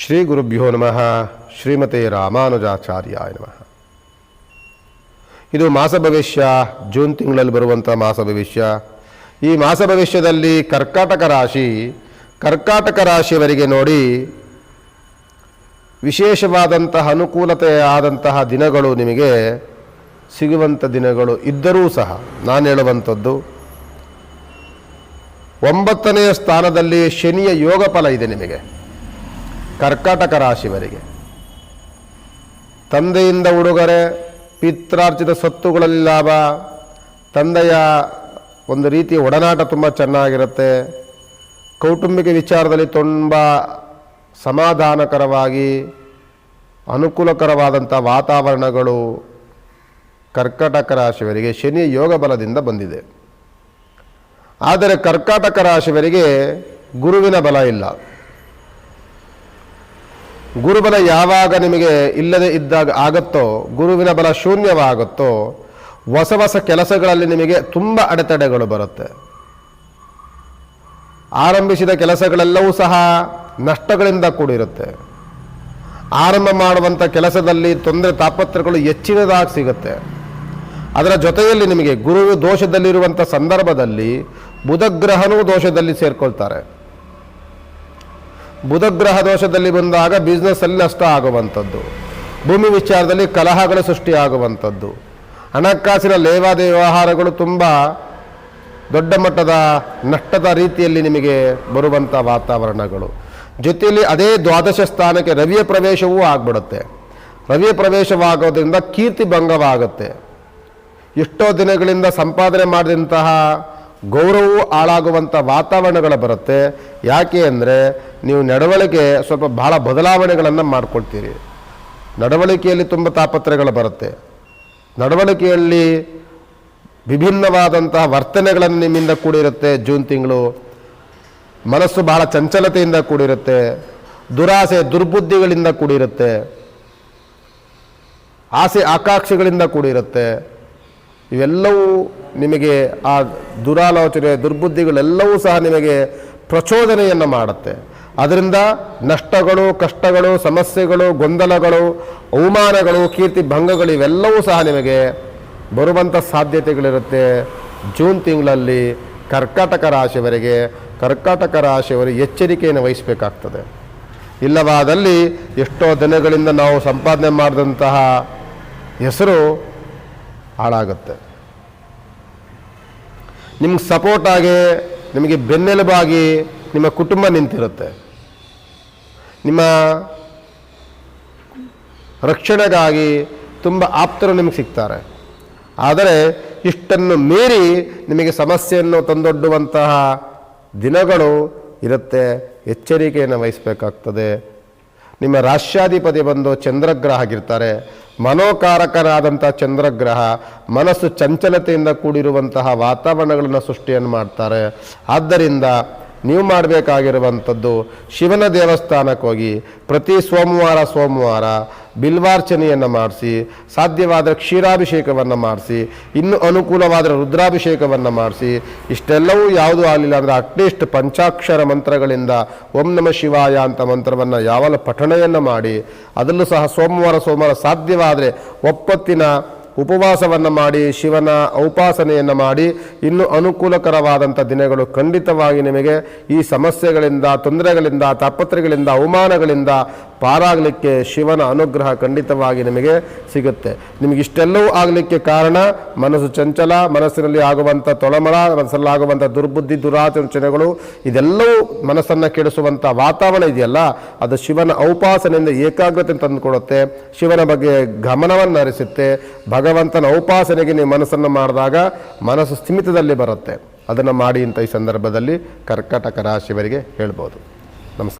ಶ್ರೀ ಗುರುಭ್ಯೋ ನಮಃ, ಶ್ರೀಮತೆ ರಾಮಾನುಜಾಚಾರ್ಯಾಯ ನಮಃ. ಇದು ಮಾಸ ಭವಿಷ್ಯ, ಜೂನ್ ತಿಂಗಳಲ್ಲಿ ಬರುವಂಥ ಮಾಸ ಭವಿಷ್ಯ. ಈ ಮಾಸ ಭವಿಷ್ಯದಲ್ಲಿ ಕರ್ಕಾಟಕ ರಾಶಿ, ಕರ್ಕಾಟಕ ರಾಶಿಯವರಿಗೆ ನೋಡಿ ವಿಶೇಷವಾದಂತಹ ಅನುಕೂಲತೆ ಆದಂತಹ ದಿನಗಳು ನಿಮಗೆ ಸಿಗುವಂಥ ದಿನಗಳು ಇದ್ದರೂ ಸಹ ನಾನು ಹೇಳುವಂಥದ್ದು, ಒಂಬತ್ತನೆಯ ಸ್ಥಾನದಲ್ಲಿ ಶನಿಯ ಯೋಗ ಫಲ ಇದೆ ನಿಮಗೆ. ಕರ್ಕಾಟಕ ರಾಶಿವರಿಗೆ ತಂದೆಯಿಂದ ಉಡುಗೊರೆ, ಪಿತ್ರಾರ್ಜಿತ ಸತ್ತುಗಳಲ್ಲಿ ಲಾಭ, ತಂದೆಯ ಒಂದು ರೀತಿಯ ಒಡನಾಟ ತುಂಬ ಚೆನ್ನಾಗಿರುತ್ತೆ. ಕೌಟುಂಬಿಕ ವಿಚಾರದಲ್ಲಿ ತುಂಬ ಸಮಾಧಾನಕರವಾಗಿ, ಅನುಕೂಲಕರವಾದಂಥ ವಾತಾವರಣಗಳು ಕರ್ಕಟಕ ರಾಶಿಯವರಿಗೆ ಶನಿ ಯೋಗ ಬಲದಿಂದ ಬಂದಿದೆ. ಆದರೆ ಕರ್ಕಾಟಕ ರಾಶಿಯವರಿಗೆ ಗುರುವಿನ ಬಲ ಇಲ್ಲ. ಗುರುಬಲ ಯಾವಾಗ ನಿಮಗೆ ಇಲ್ಲದೆ ಇದ್ದಾಗ ಆಗುತ್ತೋ, ಗುರುವಿನ ಬಲ ಶೂನ್ಯವಾಗುತ್ತೋ, ಹೊಸ ಹೊಸ ಕೆಲಸಗಳಲ್ಲಿ ನಿಮಗೆ ತುಂಬ ಅಡೆತಡೆಗಳು ಬರುತ್ತೆ. ಆರಂಭಿಸಿದ ಕೆಲಸಗಳೆಲ್ಲವೂ ಸಹ ನಷ್ಟಗಳಿಂದ ಕೂಡಿರುತ್ತೆ. ಆರಂಭ ಮಾಡುವಂಥ ಕೆಲಸದಲ್ಲಿ ತೊಂದರೆ ತಾಪತ್ರಗಳು ಹೆಚ್ಚಿನದಾಗಿ ಸಿಗುತ್ತೆ. ಅದರ ಜೊತೆಯಲ್ಲಿ ನಿಮಗೆ ಗುರು ದೋಷದಲ್ಲಿರುವಂಥ ಸಂದರ್ಭದಲ್ಲಿ ಬುಧಗ್ರಹನೂ ದೋಷದಲ್ಲಿ ಸೇರ್ಕೊಳ್ತಾರೆ. ಬುಧಗ್ರಹ ದೋಷದಲ್ಲಿ ಬಂದಾಗ ಬಿಸ್ನೆಸ್ಸಲ್ಲಿ ನಷ್ಟ ಆಗುವಂಥದ್ದು. ಭೂಮಿ ವಿಚಾರದಲ್ಲಿ ಕಲಹಗಳು ಸೃಷ್ಟಿಯಾಗುವಂಥದ್ದು. ಹಣಕಾಸಿನ ಲೇವಾದ ವ್ಯವಹಾರಗಳು ತುಂಬ ದೊಡ್ಡ ಮಟ್ಟದ ನಷ್ಟದ ರೀತಿಯಲ್ಲಿ ನಿಮಗೆ ಬರುವಂಥ ವಾತಾವರಣಗಳು. ಜೊತೆಯಲ್ಲಿ ಅದೇ ದ್ವಾದಶ ಸ್ಥಾನಕ್ಕೆ ರವಿಯ ಪ್ರವೇಶವೂ ಆಗ್ಬಿಡುತ್ತೆ. ರವಿಯ ಪ್ರವೇಶವಾಗೋದ್ರಿಂದ ಕೀರ್ತಿ ಭಂಗವಾಗುತ್ತೆ. ಎಷ್ಟೋ ದಿನಗಳಿಂದ ಸಂಪಾದನೆ ಮಾಡಿದಂತಹ ಗೌರವವು ಹಾಳಾಗುವಂಥ ವಾತಾವರಣಗಳು ಬರುತ್ತೆ. ಯಾಕೆ ಅಂದರೆ ನೀವು ನಡವಳಿಕೆ ಸ್ವಲ್ಪ ಭಾಳ ಬದಲಾವಣೆಗಳನ್ನು ಮಾಡ್ಕೊಳ್ತೀರಿ. ನಡವಳಿಕೆಯಲ್ಲಿ ತುಂಬ ತಾಪತ್ರಗಳು ಬರುತ್ತೆ. ನಡವಳಿಕೆಯಲ್ಲಿ ವಿಭಿನ್ನವಾದಂತಹ ವರ್ತನೆಗಳನ್ನು ನಿಮ್ಮಿಂದ ಕೂಡಿರುತ್ತೆ. ಜೂನ್ ತಿಂಗಳು ಮನಸ್ಸು ಬಹಳ ಚಂಚಲತೆಯಿಂದ ಕೂಡಿರುತ್ತೆ. ದುರಾಸೆ, ದುರ್ಬುದ್ಧಿಗಳಿಂದ ಕೂಡಿರುತ್ತೆ. ಆಸೆ, ಆಕಾಂಕ್ಷೆಗಳಿಂದ ಕೂಡಿರುತ್ತೆ. ಇವೆಲ್ಲವೂ ನಿಮಗೆ ಆ ದುರಾಲೋಚನೆ, ದುರ್ಬುದ್ಧಿಗಳೆಲ್ಲವೂ ಸಹ ನಿಮಗೆ ಪ್ರಚೋದನೆಯನ್ನು ಮಾಡುತ್ತೆ. ಅದರಿಂದ ನಷ್ಟಗಳು, ಕಷ್ಟಗಳು, ಸಮಸ್ಯೆಗಳು, ಗೊಂದಲಗಳು, ಅವಮಾನಗಳು, ಕೀರ್ತಿ ಭಂಗಗಳು ಇವೆಲ್ಲವೂ ಸಹ ನಿಮಗೆ ಬರುವಂಥ ಸಾಧ್ಯತೆಗಳಿರುತ್ತೆ. ಜೂನ್ ತಿಂಗಳಲ್ಲಿ ಕರ್ಕಾಟಕ ರಾಶಿಯವರಿಗೆ ಕರ್ಕಾಟಕ ರಾಶಿಯವರು ಎಚ್ಚರಿಕೆಯನ್ನು ವಹಿಸಬೇಕಾಗ್ತದೆ. ಇಲ್ಲವಾದಲ್ಲಿ ಎಷ್ಟೋ ದಿನಗಳಿಂದ ನಾವು ಸಂಪಾದನೆ ಮಾಡಿದಂತಹ ಹೆಸರು ಹಾಳಾಗುತ್ತೆ. ನಿಮ್ಗೆ ಸಪೋರ್ಟಾಗಿ ನಿಮಗೆ ಬೆನ್ನೆಲುಬಾಗಿ ನಿಮ್ಮ ಕುಟುಂಬ ನಿಂತಿರುತ್ತೆ. ನಿಮ್ಮ ರಕ್ಷಣೆಗಾಗಿ ತುಂಬ ಆಪ್ತರು ನಿಮಗೆ ಸಿಗ್ತಾರೆ. ಆದರೆ ಇಷ್ಟನ್ನು ಮೀರಿ ನಿಮಗೆ ಸಮಸ್ಯೆಯನ್ನು ತಂದೊಡ್ಡುವಂತಹ ದಿನಗಳು ಇರುತ್ತೆ. ಎಚ್ಚರಿಕೆಯನ್ನು ವಹಿಸಬೇಕಾಗ್ತದೆ. ನಿಮ್ಮ ರಾಷ್ಟ್ರಾಧಿಪತಿ ಬಂದು ಚಂದ್ರಗ್ರಹ ಆಗಿರ್ತಾರೆ, ಮನೋಕಾರಕರಾದಂಥ ಚಂದ್ರಗ್ರಹ, ಮನಸ್ಸು ಚಂಚಲತೆಯಿಂದ ಕೂಡಿರುವಂತಹ ವಾತಾವರಣಗಳನ್ನು ಸೃಷ್ಟಿಯನ್ನು ಮಾಡ್ತಾರೆ. ಆದ್ದರಿಂದ ನೀವು ಮಾಡಬೇಕಾಗಿರುವಂಥದ್ದು ಶಿವನ ದೇವಸ್ಥಾನಕ್ಕೆ ಹೋಗಿ ಪ್ರತಿ ಸೋಮವಾರ ಸೋಮವಾರ ಬಿಲ್ವಾರ್ಚನೆಯನ್ನು ಮಾಡಿಸಿ, ಸಾಧ್ಯವಾದರೆ ಕ್ಷೀರಾಭಿಷೇಕವನ್ನು ಮಾಡಿಸಿ, ಇನ್ನು ಅನುಕೂಲವಾದರೆ ರುದ್ರಾಭಿಷೇಕವನ್ನು ಮಾಡಿಸಿ, ಇಷ್ಟೆಲ್ಲವೂ ಯಾವುದೂ ಆಗಲಿಲ್ಲ ಅಂದರೆ ಅಟ್ಲೀಸ್ಟ್ ಪಂಚಾಕ್ಷರ ಮಂತ್ರಗಳಿಂದ ಓಂ ನಮ ಶಿವಾಯ ಅಂತ ಮಂತ್ರವನ್ನು ಯಾವಲ್ಲ ಪಠಣೆಯನ್ನು ಮಾಡಿ, ಅದರಲ್ಲೂ ಸಹ ಸೋಮವಾರ ಸೋಮವಾರ ಸಾಧ್ಯವಾದರೆ ಒಪ್ಪತ್ತಿನ ಉಪವಾಸವನ್ನು ಮಾಡಿ, ಶಿವನ ಔಪಾಸನೆಯನ್ನು ಮಾಡಿ, ಇನ್ನು ಅನುಕೂಲಕರವಾದಂಥ ದಿನಗಳು ಖಂಡಿತವಾಗಿ ನಿಮಗೆ ಈ ಸಮಸ್ಯೆಗಳಿಂದ, ತೊಂದರೆಗಳಿಂದ ತಾಪತ್ರೆಗಳಿಂದ ಅವಮಾನಗಳಿಂದ ಪಾರಾಗಲಿಕ್ಕೆ ಶಿವನ ಅನುಗ್ರಹ ಖಂಡಿತವಾಗಿ ನಿಮಗೆ ಸಿಗುತ್ತೆ. ನಿಮಗೆ ಇಷ್ಟೆಲ್ಲವೂ ಆಗಲಿಕ್ಕೆ ಕಾರಣ, ಮನಸ್ಸು ಚಂಚಲ, ಮನಸ್ಸಿನಲ್ಲಿ ಆಗುವಂಥ ತೊಳಮಳ ಮನಸ್ಸಲ್ಲಾಗುವಂಥ ದುರ್ಬುದ್ಧಿ, ದುರಾಚರಣೆಗಳು, ಇದೆಲ್ಲವೂ ಮನಸ್ಸನ್ನು ಕೆಡಿಸುವಂಥ ವಾತಾವರಣ ಇದೆಯಲ್ಲ, ಅದು ಶಿವನ ಔಪಾಸನೆಯಿಂದ ಏಕಾಗ್ರತೆ ತಂದುಕೊಡುತ್ತೆ. ಶಿವನ ಬಗ್ಗೆ ಗಮನವನ್ನು ಹರಿಸುತ್ತೆ. ಭಗವಂತನ ಔಪಾಸನೆಗೆ ನೀವು ಮನಸ್ಸನ್ನು ಮಾಡಿದಾಗ ಮನಸ್ಸು ಸ್ಥಿಮಿತದಲ್ಲಿ ಬರುತ್ತೆ. ಅದನ್ನು ಮಾಡಿ ಅಂತ ಈ ಸಂದರ್ಭದಲ್ಲಿ ಕರ್ಕಾಟಕ ರಾಶಿಯವರಿಗೆ ಹೇಳ್ಬೋದು.